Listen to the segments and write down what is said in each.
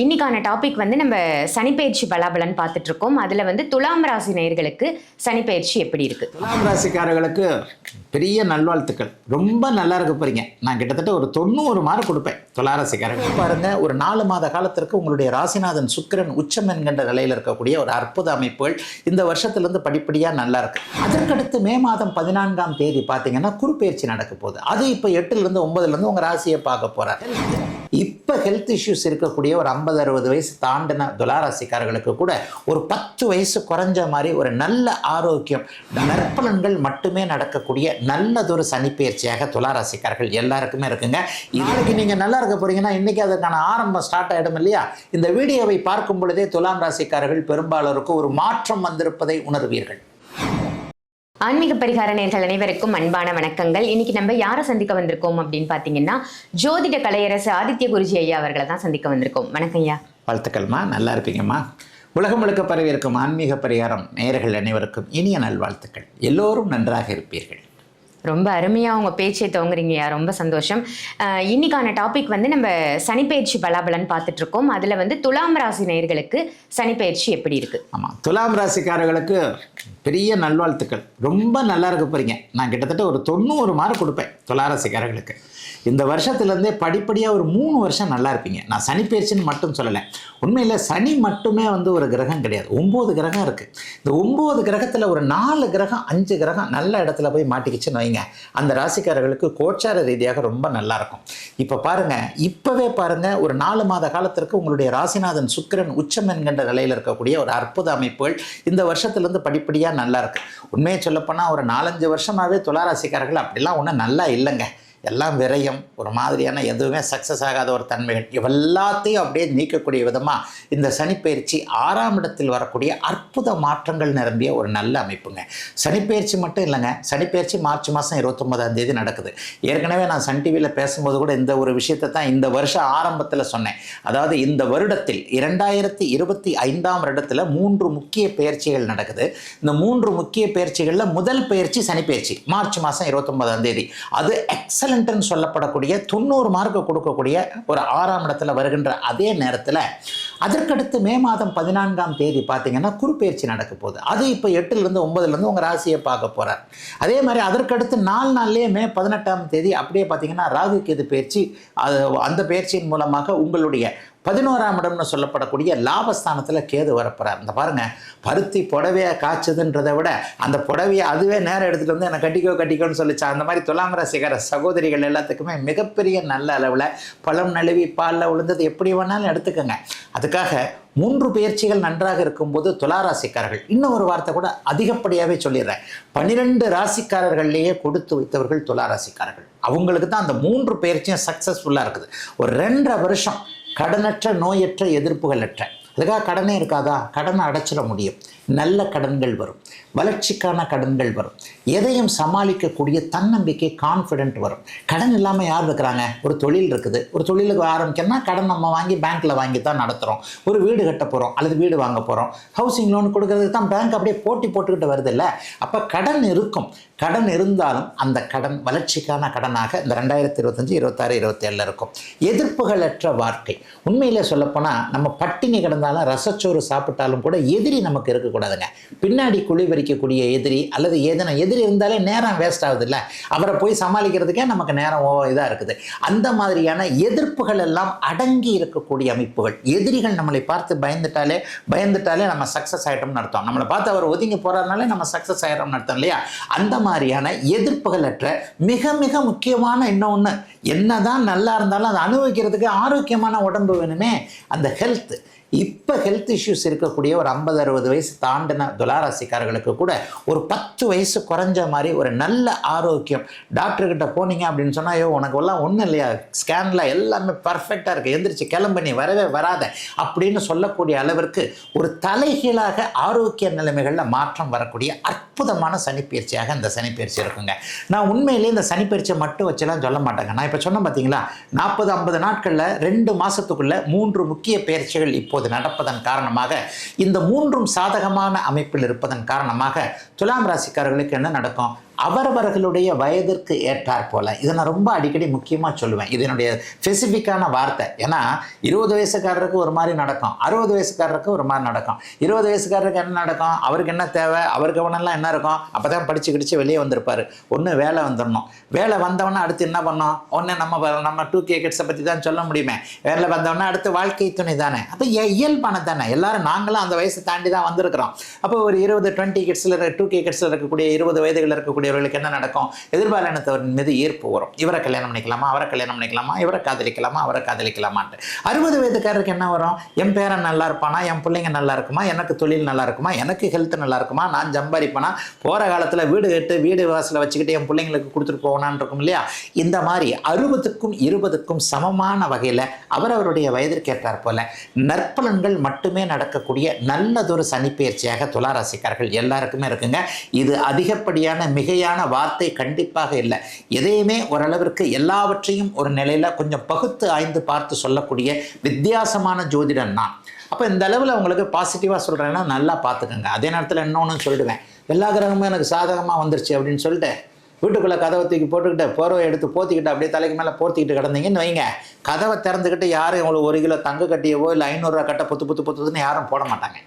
இன்னைக்கான டாபிக் வந்து நம்ம சனிப்பெயர்ச்சி பலாபலன் பார்த்துட்டு இருக்கோம் அதில் வந்து துலாம் ராசி நேயர்களுக்கு சனிப்பெயர்ச்சி எப்படி இருக்கு? துலாம் ராசிக்காரர்களுக்கு பெரிய நல்வாழ்த்துக்கள். ரொம்ப நல்லா இருக்க போறீங்க. நான் கிட்டத்தட்ட ஒரு தொண்ணூறு மார்க் கொடுப்பேன் துலா ராசிக்காரர்கள் பாருங்க ஒரு நாலு மாத காலத்திற்கு உங்களுடைய ராசிநாதன் சுக்கிரன் உச்சம் என்கின்ற நிலையில் இருக்கக்கூடிய ஒரு அற்புத அமைப்புகள் இந்த வருஷத்திலிருந்து படிப்படியாக நல்லா இருக்கு. அதற்கடுத்து மே மாதம் பதினான்காம் தேதி பார்த்தீங்கன்னா குறுப்பெயர்ச்சி நடக்க போகுது. அது இப்போ எட்டுலேருந்து ஒன்பதுலேருந்து உங்கள் ராசியை பார்க்க போகிறார் இப்போ ஹெல்த் இஷ்யூஸ் இருக்கக்கூடிய ஒரு ஐம்பது அறுபது வயசு தாண்டின துலாராசிக்காரர்களுக்கு கூட ஒரு பத்து வயசு குறைஞ்ச மாதிரி ஒரு நல்ல ஆரோக்கியம் நற்பலன்கள் மட்டுமே நடக்கக்கூடிய நல்லதொரு சனிப்பெயர்ச்சியாக துலாராசிக்காரர்கள் எல்லாருக்குமே இருக்குங்க. நாளைக்கு நீங்கள் நல்லா இருக்க போறீங்கன்னா இன்றைக்கி அதற்கான ஆரம்பம் ஸ்டார்ட் ஆகிடும் இல்லையா? இந்த வீடியோவை பார்க்கும் பொழுதே துலாம் ராசிக்காரர்கள் பெரும்பாலோருக்கு ஒரு மாற்றம் வந்திருப்பதை உணர்வீர்கள். ஆன்மீக பரிகார நேர்கள் அனைவருக்கும் அன்பான வணக்கங்கள். இன்னைக்கு நம்ம யாரை சந்திக்க வந்திருக்கோம் அப்படின்னு பார்த்தீங்கன்னா ஜோதிட கலையரசு ஆதித்ய குருஜி ஐயா அவர்களை தான் சந்திக்க வந்திருக்கோம். வணக்கம் ஐயா. வாழ்த்துக்கள்மா. நல்லா இருப்பீங்கம்மா. உலகம் முழுக்க பரவி இருக்கும் ஆன்மீக பரிகாரம் நேயர்கள் அனைவருக்கும் இனிய நல்வாழ்த்துக்கள். எல்லோரும் நன்றாக இருப்பீர்கள். ரொம்ப அருமையாக உங்கள் பேச்சை துவங்குறீங்கய்யா ரொம்ப சந்தோஷம். இன்னைக்கான டாபிக் வந்து நம்ம சனிப்பெயர்ச்சி பலாபலன் பார்த்துட்டு இருக்கோம் அதில் வந்து துலாம் ராசி நேயர்களுக்கு சனிப்பெயர்ச்சி எப்படி இருக்கு? ஆமாம் துலாம் ராசிக்காரர்களுக்கு பெரிய நல்வாழ்த்துக்கள். ரொம்ப நல்லா இருக்க போறீங்க. நான் கிட்டத்தட்ட ஒரு தொண்ணூறு மார்க் கொடுப்பேன் துளாராசிக்காரர்களுக்கு இந்த வருஷத்துலேருந்தே படிப்படியாக ஒரு மூணு வருஷம் நல்லா இருப்பீங்க. நான் சனி பயிற்சின்னு மட்டும் சொல்லலை. உண்மையில் சனி மட்டுமே வந்து ஒரு கிரகம் கிடையாது. ஒம்பது கிரகம் இருக்குது இந்த ஒம்பது கிரகத்தில் ஒரு நாலு கிரகம் அஞ்சு கிரகம் நல்ல இடத்துல போய் மாட்டிக்கிச்சுன்னு வைங்க. அந்த ராசிக்காரர்களுக்கு கோச்சார ரீதியாக ரொம்ப நல்லாயிருக்கும் இப்போ பாருங்க இப்போவே பாருங்கள் ஒரு நாலு மாத காலத்திற்கு உங்களுடைய ராசிநாதன் சுக்கிரன் உச்சம் என்கின்ற நிலையில் இருக்கக்கூடிய ஒரு அற்புத அமைப்புகள் இந்த வருஷத்துலேருந்து படிப்படியாக நல்லா இருக்கு. உண்மையை சொல்லப்போனால் ஒரு நாலஞ்சு வருஷமாகவே துளாராசிக்காரர்கள் அப்படிலாம் ஒன்றும் நல்லா இல்லைங்க. எல்லாம் விரயம் ஒரு மாதிரியான எதுவுமே சக்ஸஸ் ஆகாத ஒரு தன்மைகள் இவெல்லாத்தையும் அப்படியே நீக்கக்கூடிய விதமாக இந்த சனிப்பெயர்ச்சி ஆறாம் இடத்தில் வரக்கூடிய அற்புத மாற்றங்கள் நிரம்பிய ஒரு நல்ல அமைப்புங்க. சனிப்பெயர்ச்சி மட்டும் இல்லைங்க சனிப்பெயர்ச்சி மார்ச் மாதம் இருபத்தொன்பதாம் தேதி நடக்குது. ஏற்கனவே நான் சன் டிவியில் பேசும்போது கூட இந்த ஒரு விஷயத்தை தான் இந்த வருஷம் ஆரம்பத்தில் சொன்னேன். அதாவது இந்த வருடத்தில் இரண்டாயிரத்தி இருபத்தி ஐந்தாம் வருடத்தில் மூன்று முக்கிய பயிற்சிகள் நடக்குது. இந்த மூன்று முக்கிய பயிற்சிகளில் முதல் பயிற்சி சனிப்பெயர்ச்சி மார்ச் மாதம் இருபத்தொன்பதாம் தேதி. அது எக்ஸல் எக்ஸலண்ட்னு சொல்லப்படக்கூடிய தொண்ணூறு மார்க்கு கொடுக்கக்கூடிய ஒரு ஆறாம் இடத்துல வருகின்ற அதே நேரத்தில் அதற்கடுத்து மே மாதம் பதினான்காம் தேதி பார்த்தீங்கன்னா குறுப்பெயர்ச்சி நடக்க போகுது. அது இப்போ எட்டுலேருந்து ஒன்பதுலேருந்து உங்கள் ராசியை பார்க்க போகிறார் அதே மாதிரி அதற்கடுத்து நாலு நாள்லேயே மே பதினெட்டாம் தேதி அப்படியே பார்த்தீங்கன்னா ராகு கேது பயிற்சி அது அந்த பயிற்சியின் மூலமாக உங்களுடைய பதினோராம் இடம்னு சொல்லப்படக்கூடிய லாபஸ்தானத்தில் கேது வரப்போகிறார் இந்த பாருங்க பருத்தி புடவையை காய்ச்சதுன்றதை விட அந்த புடவையை அதுவே நேரம் எடுத்துகிட்டு வந்து என்னை கட்டிக்கோ கட்டிக்கோன்னு சொல்லிச்சா அந்த மாதிரி துலாம் ரசிகர சகோதரிகள் எல்லாத்துக்குமே மிகப்பெரிய நல்ல அளவில் பழம் நழுவி பாலில் விழுந்தது எப்படி வேணாலும் எடுத்துக்கோங்க. அதுக்காக மூன்று பயிற்சிகள் நன்றாக இருக்கும்போது துளாராசிக்காரர்கள் இன்னும் ஒரு வார்த்தை கூட அதிகப்படியாகவே சொல்லிடுறேன். பன்னிரெண்டு ராசிக்காரர்கள்லேயே கொடுத்து வைத்தவர்கள் துளாராசிக்காரர்கள் அவங்களுக்கு தான் அந்த மூன்று பயிற்சியும் சக்ஸஸ்ஃபுல்லாக இருக்குது. ஒரு ரெண்டரை வருஷம் கடனற்ற நோயற்ற எதிர்ப்புகளற்ற அதுக்காக கடனே இருக்காதா? கடனை அடைச்சிட முடியும். நல்ல கடன்கள் வரும். வளர்ச்சிக்கான கடன்கள் வரும். எதையும் சமாளிக்கக்கூடிய தன்னம்பிக்கை கான்ஃபிடென்ட் வரும். கடன் இல்லாமல் யார் இருக்கிறாங்க? ஒரு தொழில் இருக்குது. ஒரு தொழிலுக்கு ஆரம்பிக்கணும்னா கடன் நம்ம வாங்கி பேங்க்கில் வாங்கி தான் நடத்துகிறோம் ஒரு வீடு கட்ட போகிறோம் அல்லது வீடு வாங்க போகிறோம் ஹவுசிங் லோன் கொடுக்கறதுக்கு தான் பேங்க் அப்படியே போட்டி போட்டுக்கிட்டு வருது இல்லை அப்போ கடன் இருக்கும். கடன் இருந்தாலும் அந்த கடன் வளர்ச்சிக்கான கடனாக இந்த ரெண்டாயிரத்தி இருபத்தஞ்சி இருபத்தாறு இருபத்தேழில் இருக்கும். எதிர்ப்புகளற்ற வாழ்க்கை உண்மையிலே சொல்லப்போனால் நம்ம பட்டினி கிடந்தாலும் ரசச்சோறு சாப்பிட்டாலும் கூட எதிரி நமக்கு இருக்கக்கூடாதுங்க. பின்னாடி குழி பறிக்கக்கூடிய எதிரி அல்லது ஏதேனும் எதிரி இருந்தாலே நேரம் வேஸ்ட் ஆகுது இல்லை அவரை போய் சமாளிக்கிறதுக்கே நமக்கு நேரம் இதாக இருக்குது. அந்த மாதிரியான எதிர்ப்புகள் எல்லாம் அடங்கி இருக்கக்கூடிய அமைப்புகள். எதிரிகள் நம்மளை பார்த்து பயந்துட்டாலே பயந்துட்டாலே நம்ம சக்ஸஸ் ஆகிட்டோம்னு அர்த்தம். நம்மளை பார்த்து அவர் ஒதுங்கி போகிறதுனாலே நம்ம சக்ஸஸ் ஆகிட்டோம்னு அர்த்தம் இல்லையா? அந்த மாதிரியான எதிர்ப்புகளற்ற மிக மிக முக்கியமான இன்னொன்று என்னதான் நல்லா இருந்தாலும் அதை அனுபவிக்கிறதுக்கு ஆரோக்கியமான உடம்பு வேணுமே. அந்த ஹெல்த் இப்போ ஹெல்த் இஷ்யூஸ் இருக்கக்கூடிய ஒரு ஐம்பது அறுபது வயசு தாண்டின துலாராசிக்காரர்களுக்கு கூட ஒரு பத்து வயசு குறைஞ்ச மாதிரி ஒரு நல்ல ஆரோக்கியம். டாக்டர்கிட்ட போனீங்க அப்படின்னு சொன்னால் ஐயோ உனக்கு எல்லாம் ஒன்றும் இல்லையா? ஸ்கேனில் எல்லாமே பர்ஃபெக்டாக இருக்குது எந்திரிச்சு கிளம்பு நீ வரவே வராத. அப்படின்னு சொல்லக்கூடிய அளவிற்கு ஒரு தலைகீழாக ஆரோக்கிய நிலைமைகளில் மாற்றம் வரக்கூடிய அற்புதமான சனிப்பயிற்சியாக இந்த சனிப்பயிற்சி இருக்குங்க. நான் உண்மையிலேயே இந்த சனிப்பயிற்சியை மட்டும் வச்சுலாம் சொல்ல மாட்டேங்க. நான் இப்போ சொன்னேன் பார்த்தீங்களா நாற்பது ஐம்பது நாட்களில் ரெண்டு மாதத்துக்குள்ளே மூன்று முக்கிய பயிற்சிகள் இப்போது நடப்பதன் காரணமாக இந்த மூன்றும் சாதகமான அமைப்பில் இருப்பதன் காரணமாக துலாம் ராசிக்காரர்களுக்கு என்ன நடக்கும்? அவரவர்களுடைய வயதிற்கு ஏற்றாற் போல. இதை நான் ரொம்ப அடிக்கடி முக்கியமாக சொல்லுவேன். இது என்னுடைய ஸ்பெசிஃபிக்கான வார்த்தை. ஏன்னா இருபது வயசுக்காரருக்கு ஒரு மாதிரி நடக்கும். அறுபது வயசுக்காரருக்கு ஒரு மாதிரி நடக்கும். இருபது வயசுக்காரருக்கு என்ன நடக்கும்? அவருக்கு என்ன தேவை? அவர் கவனம்லாம் என்ன இருக்கும்? அப்போ தான் படித்து கிடிச்சு வெளியே வந்திருப்பார். ஒன்று வேலை வந்துடணும் வேலை வந்தவொடனே அடுத்து என்ன பண்ணோம்? ஒன்று நம்ம நம்ம டூ கே கிட்ஸை பற்றி தான் சொல்ல முடியுமே. வேலை வந்தவொடனே அடுத்து வாழ்க்கை துணை தானே. அப்போ இயல்பான தானே. எல்லாரும் நாங்களும் அந்த வயசை தாண்டி தான் வந்திருக்கிறோம். அப்போ ஒரு இருபது டுவெண்ட்டி கிட்ஸில் டூ கே கிட்ஸில் இருக்கக்கூடிய இருபது வயதுகளில் இவர்களுக்கு என்ன நடக்கும்? எதிர்பாலினத்தவரின் மீது ஈர்ப்பு வரும். இவரை கல்யாணம் பண்ணிக்கலாமா? அவரை கல்யாணம் பண்ணிக்கலாமா? இவரை காதலிக்கலாமா? அவரை காதலிக்கலாமான்ட்டு. அறுபது வயதுக்காரருக்கு என்ன வரும்? என் பேரன் நல்லா இருப்பானா? என் பிள்ளைங்க நல்லா இருக்குமா? எனக்கு தொழில் நல்லா இருக்குமா? எனக்கு ஹெல்த் நல்லா இருக்குமா? நான் சம்பாதிப்பேனா? போகிற காலத்தில் வீடு கட்டு வீடு வாசலில் வச்சுக்கிட்டு என் பிள்ளைங்களுக்கு கொடுத்துட்டு போகணான் இருக்கும் இல்லையா? இந்த மாதிரி அறுபதுக்கும் இருபதுக்கும் சமமான வகையில் அவரவருடைய வயதிற்கேற்றார் போல நற்பலன்கள் மட்டுமே நடக்கக்கூடிய நல்லதொரு சனிப்பெயர்ச்சியாக துளாராசிக்காரர்கள் எல்லாருக்குமே இருக்குங்க. இது அதிகப்படியான மிக மிகையான வார்த்தை கண்டிப்பாக இல்லை. எதையுமே ஓரளவிற்கு எல்லாவற்றையும் ஒரு நிலையில் கொஞ்சம் பகுத்து ஆய்ந்து பார்த்து சொல்லக்கூடிய வித்தியாசமான ஜோதிடன் தான் அப்போ இந்த அளவில் உங்களுக்கு பாசிட்டிவாக சொல்கிறேன்னா நல்லா பார்த்துக்கோங்க. அதே நேரத்தில் இன்னொன்று சொல்லிடுவேன் எல்லா கிரகமும் எனக்கு சாதகமாக வந்துருச்சு அப்படின்னு சொல்லிட்டு வீட்டுக்குள்ளே கதவை தூக்கி போட்டுக்கிட்டு போர்வை எடுத்து போத்திக்கிட்டு அப்படியே தலைக்கு மேலே போர்த்திக்கிட்டு கிடந்தீங்கன்னு வைங்க. கதவை திறந்துக்கிட்டு யாரும் உங்களுக்கு ஒரு கிலோ தங்க கட்டியவோ இல்லை ஐநூறுரூவா கட்ட புத்து புத்து புத்துன்னு யாரும் போட மாட்டாங்க.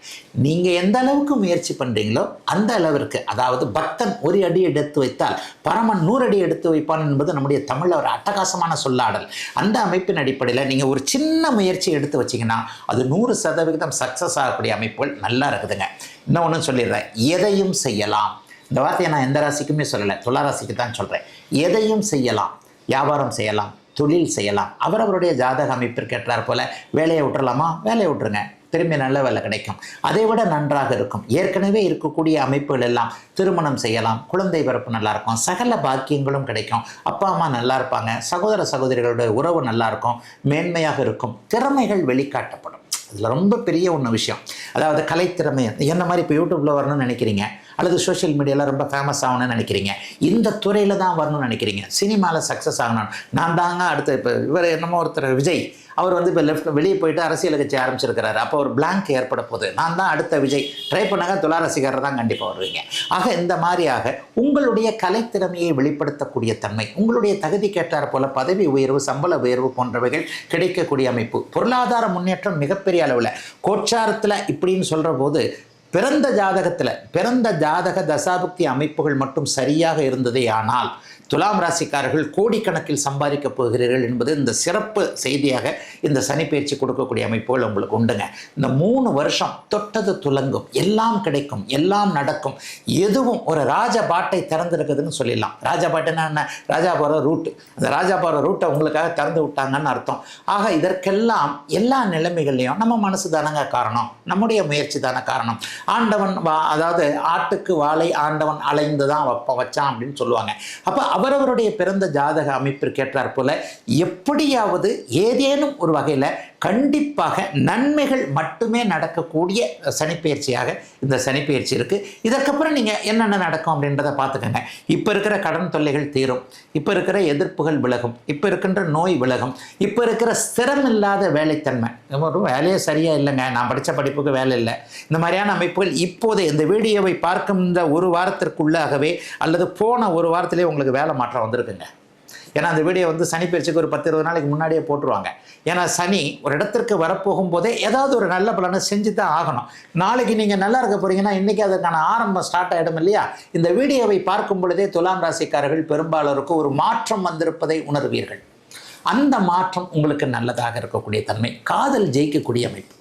நீங்கள் எந்த அளவுக்கு முயற்சி பண்ணுறீங்களோ அந்த அளவிற்கு அதாவது பக்தன் ஒரு அடி எடுத்து வைத்தால் பரமன் நூறு அடி எடுத்து வைப்பான் என்பது நம்முடைய தமிழில் ஒரு அட்டகாசமான சொல்லாடல். அந்த அமைப்பின் அடிப்படையில் நீங்கள் ஒரு சின்ன முயற்சி எடுத்து வச்சீங்கன்னா அது நூறு சதவிகிதம் சக்ஸஸ் ஆகக்கூடிய அமைப்புகள் நல்லா இருக்குதுங்க. இன்னும் ஒன்று சொல்லிடுறேன். எதையும் செய்யலாம். இந்த வார்த்தையை நான் எந்த ராசிக்குமே சொல்லலை. துளாராசிக்கு தான் சொல்கிறேன் எதையும் செய்யலாம். வியாபாரம் செய்யலாம். தொழில் செய்யலாம். அவரவருடைய ஜாதக அமைப்பிற்கு ஏற்றாற் போல வேலையை விட்டுறலாமா? வேலையை விட்டுருங்க. திரும்பி நல்ல வேலை கிடைக்கும். அதை விட நன்றாக இருக்கும். ஏற்கனவே இருக்கக்கூடிய அமைப்புகள் எல்லாம் திருமணம் செய்யலாம். குழந்தை பிறப்பு நல்லா இருக்கும். சகல பாக்கியங்களும் கிடைக்கும். அப்பா அம்மா நல்லா இருப்பாங்க. சகோதர சகோதரிகளுடைய உறவு நல்லா இருக்கும். மேன்மையாக இருக்கும். திறமைகள் வெளிக்காட்டப்படும். இதில் ரொம்ப பெரிய ஒன்று விஷயம். அதாவது கலைத்திறமை. என்ன மாதிரி இப்போ யூடியூப்பில் வரணும்னு நினைக்கிறீங்க? அல்லது சோஷியல் மீடியாவில் ரொம்ப ஃபேமஸ் ஆகணும்னு நினைக்கிறீங்க. இந்த துறையில் தான் வரணும்னு நினைக்கிறீங்க. சினிமாவில் சக்ஸஸ் ஆகணும். நான் தாங்க அடுத்து இப்போ இவர் என்னமோ ஒருத்தர் விஜய். அவர் வந்து இப்போ லெஃப்ட் வெளியே போயிட்டு அரசியல் கட்சி ஆரம்பிச்சிருக்கிறாரு. அப்போ ஒரு பிளாங்க் ஏற்பட போகுது. நான் தான் அடுத்த விஜய். ட்ரை பண்ணாங்க துலா ரசிகர் தான் கண்டிப்பாக வருவீங்க. ஆக இந்த மாதிரியாக உங்களுடைய கலைத்திறமையை வெளிப்படுத்தக்கூடிய தன்மை உங்களுடைய தகுதி கேட்டார் போல பதவி உயர்வு சம்பள உயர்வு போன்றவைகள் கிடைக்கக்கூடிய அமைப்பு. பொருளாதார முன்னேற்றம் மிகப்பெரிய அளவில். கோச்சாரத்தில் இப்படின்னு சொல்கிற போது பிறந்த ஜாதகத்தில் பிறந்த ஜாதக தசாபுக்தி அமைப்புகள் மட்டும் சரியாக இருந்ததே ஆனால் துலாம் ராசிக்காரர்கள் கோடிக்கணக்கில் சம்பாதிக்கப் போகிறீர்கள் என்பது இந்த சிறப்பு செய்தியாக இந்த சனிப்பயிற்சி கொடுக்கக்கூடிய அமைப்புகள் உங்களுக்கு உண்டுங்க. இந்த மூணு வருஷம் தொட்டது துலங்கும். எல்லாம் கிடைக்கும். எல்லாம் நடக்கும். எதுவும் ஒரு ராஜா பாட்டை திறந்துருக்குதுன்னு சொல்லிடலாம். ராஜா பாட்டுன்னா என்ன? ராஜா போகிற ரூட்டு. அந்த ராஜா போகிற ரூட்டை உங்களுக்காக திறந்து விட்டாங்கன்னு அர்த்தம். ஆக இதற்கெல்லாம் எல்லா நிலைமைகள்லையும் நம்ம மனசு தானங்க காரணம். நம்முடைய முயற்சி தானே காரணம். ஆண்டவன் வா அதாவது ஆட்டுக்கு வாழை ஆண்டவன் அலைந்து தான் வைப்ப வச்சான் அப்படின்னு சொல்லுவாங்க. அப்போ அவரவருடைய பிறந்த ஜாதக அமைப்பிற்கு ஏற்றாற்போல் எப்படியாவது ஏதேனும் ஒரு வகையில் கண்டிப்பாக நன்மைகள் மட்டுமே நடக்கக்கூடிய சனிப்பயிற்சியாக இந்த சனிப்பயிற்சி இருக்குது இதற்கப்புறம் நீங்கள் என்னென்ன நடக்கும் அப்படின்றத பார்த்துக்கோங்க. இப்போ இருக்கிற கடன் தொல்லைகள் தீரும். இப்போ இருக்கிற எதிர்ப்புகள் விலகும். இப்போ இருக்கின்ற நோய் விலகும். இப்போ இருக்கிற ஸ்திரமில்லாத வேலைத்தன்மை. ஒரு வேலையே சரியாக இல்லைங்க. நான் படித்த படிப்புக்கு வேலை இல்லை. இந்த மாதிரியான அமைப்புகள் இப்போது இந்த வீடியோவை பார்க்கும் இந்த ஒரு வாரத்திற்குள்ளாகவே அல்லது போன ஒரு வாரத்திலே உங்களுக்கு வேலை மாற்றம் வந்திருக்குங்க. ஏன்னா அந்த வீடியோ வந்து சனி பயிற்சிக்கு ஒரு பத்து இருபது நாளைக்கு முன்னாடியே போட்டுருவாங்க. ஏன்னா சனி ஒரு இடத்திற்கு வரப்போகும் போதே ஏதாவது ஒரு நல்ல பலனை செஞ்சு தான் ஆகணும். நாளைக்கு நீங்கள் நல்லா இருக்க போறீங்கன்னா இன்றைக்கி அதற்கான ஆரம்பம் ஸ்டார்ட் ஆகிடும் இல்லையா? இந்த வீடியோவை பார்க்கும் பொழுதே துலாம் ராசிக்காரர்கள் பெரும்பாலருக்கு ஒரு மாற்றம் வந்திருப்பதை உணர்வீர்கள். அந்த மாற்றம் உங்களுக்கு நல்லதாக இருக்கக்கூடிய தன்மை. காதல் ஜெயிக்கக்கூடிய அமைப்பு.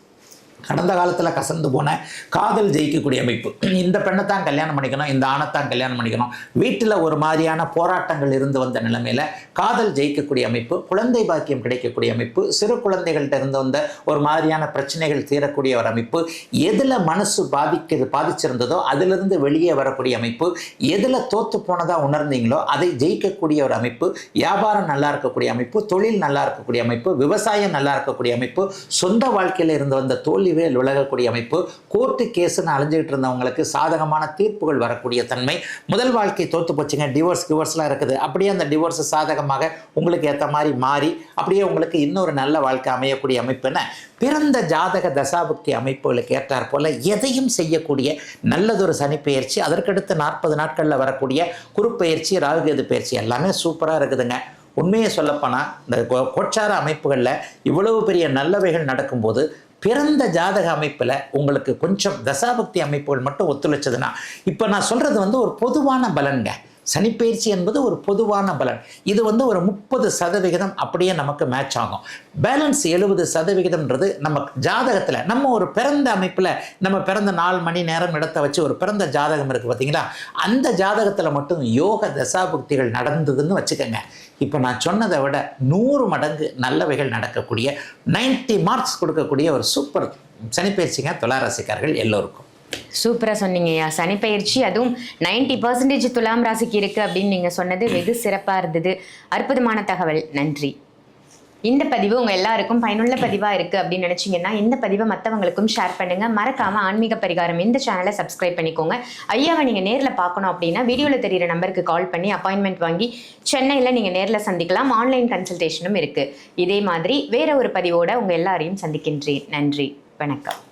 கடந்த காலத்தில் கசந்து போன காதல் ஜெயிக்கக்கூடிய அமைப்பு. இந்த பெண்ணை தான் கல்யாணம் பண்ணிக்கணும் இந்த ஆணைத்தான் கல்யாணம் பண்ணிக்கணும். வீட்டில் ஒரு மாதிரியான போராட்டங்கள் இருந்து வந்த நிலைமையில் காதல் ஜெயிக்கக்கூடிய அமைப்பு குழந்தை பாக்கியம் கிடைக்கக்கூடிய அமைப்பு சிறு குழந்தைகள்கிட்ட இருந்து வந்த ஒரு மாதிரியான பிரச்சனைகள் தீரக்கூடிய ஒரு அமைப்பு எதில் மனசு பாதிக்கிறது பாதிச்சிருந்ததோ அதிலிருந்து வெளியே வரக்கூடிய அமைப்பு எதில் தோற்று போனதாக உணர்ந்தீங்களோ அதை ஜெயிக்கக்கூடிய ஒரு அமைப்பு வியாபாரம் நல்லா இருக்கக்கூடிய அமைப்பு தொழில் நல்லா இருக்கக்கூடிய அமைப்பு விவசாயம் நல்லா இருக்கக்கூடிய அமைப்பு சொந்த வாழ்க்கையில் இருந்து வந்த தோல்வி மேல் விலகக்கூடிய அமைப்பு கோர்ட்டு கேஸுன்னு அலைஞ்சிக்கிட்டு இருந்தவங்களுக்கு சாதகமான தீர்ப்புகள் வரக்கூடிய தன்மை. முதல் வாழ்க்கை தோற்று போச்சுங்க டிவோர்ஸ் டிவோர்ஸ்லாம் இருக்குது. அப்படியே அந்த டிவோர்ஸ் சாதகமாக உங்களுக்கு ஏற்ற மாதிரி மாறி அப்படியே உங்களுக்கு இன்னொரு நல்ல வாழ்க்கை அமையக்கூடிய அமைப்புன்னு பிறந்த ஜாதக தசாபுக்தி அமைப்புகளுக்கு ஏற்றாற் போல எதையும் செய்யக்கூடிய நல்லதொரு சனி பயிற்சி அதற்கடுத்து நாற்பது நாட்களில் வரக்கூடிய குறுப்பெயர்ச்சி ராகுகேது பயிற்சி எல்லாமே சூப்பராக இருக்குதுங்க. உண்மையை சொல்லப்போனால் இந்த கோ- கோச்சார அமைப்புகளில் இவ்வளவு பெரிய நல்லவைகள் நடக்கும்போது பிறந்த ஜாதக அமைப்பில் உங்களுக்கு கொஞ்சம் தசாபக்தி அமைப்புகள் மட்டும் ஒத்துழைச்சதுன்னா இப்போ நான் சொல்கிறது வந்து ஒரு பொதுவான பலன்ங்க. சனிப்பயிற்சி என்பது ஒரு பொதுவான பலன். இது வந்து ஒரு முப்பது சதவிகிதம் அப்படியே நமக்கு மேட்ச் ஆகும். பேலன்ஸ் எழுபது சதவிகிதம்ன்றது நம்ம ஜாதகத்தில் நம்ம ஒரு பிறந்த அமைப்பில் நம்ம பிறந்த நாலு மணி நேரம் இடத்த வச்சு ஒரு பிறந்த ஜாதகம் இருக்குது பார்த்தீங்களா அந்த ஜாதகத்தில் மட்டும் யோக தசாபுக்திகள் நடந்ததுன்னு வச்சுக்கோங்க. இப்போ நான் சொன்னதை விட நூறு மடங்கு நல்லவைகள் நடக்கக்கூடிய 90 மார்க்ஸ் கொடுக்கக்கூடிய ஒரு சூப்பர் சனிப்பயிற்சிங்க துளாராசிக்காரர்கள் எல்லோருக்கும். சூப்பராக சொன்னீங்கய்யா சனிப்பயிற்சி அதுவும் நைன்டி பர்சன்டேஜ் துலாம் ராசிக்கு இருக்குது அப்படின்னு நீங்கள் சொன்னது வெகு சிறப்பாக இருந்தது. அற்புதமான தகவல். நன்றி. இந்த பதிவு உங்கள் எல்லாருக்கும் பயனுள்ள பதிவாக இருக்குது அப்படின்னு நினச்சிங்கன்னா இந்த பதிவை மற்றவங்களுக்கும் ஷேர் பண்ணுங்கள் மறக்காமல் ஆன்மீக பரிகாரம் இந்த சேனலை சப்ஸ்கிரைப் பண்ணிக்கோங்க. ஐயாவை நீங்கள் நேரில் பார்க்கணும் அப்படின்னா வீடியோவில் தெரியிற நம்பருக்கு கால் பண்ணி அப்பாயின்மெண்ட் வாங்கி சென்னையில் நீங்கள் நேரில் சந்திக்கலாம். ஆன்லைன் கன்சல்டேஷனும் இருக்குது இதே மாதிரி வேற ஒரு பதிவோட உங்கள் எல்லாரையும் சந்திக்கின்றேன். நன்றி. வணக்கம்.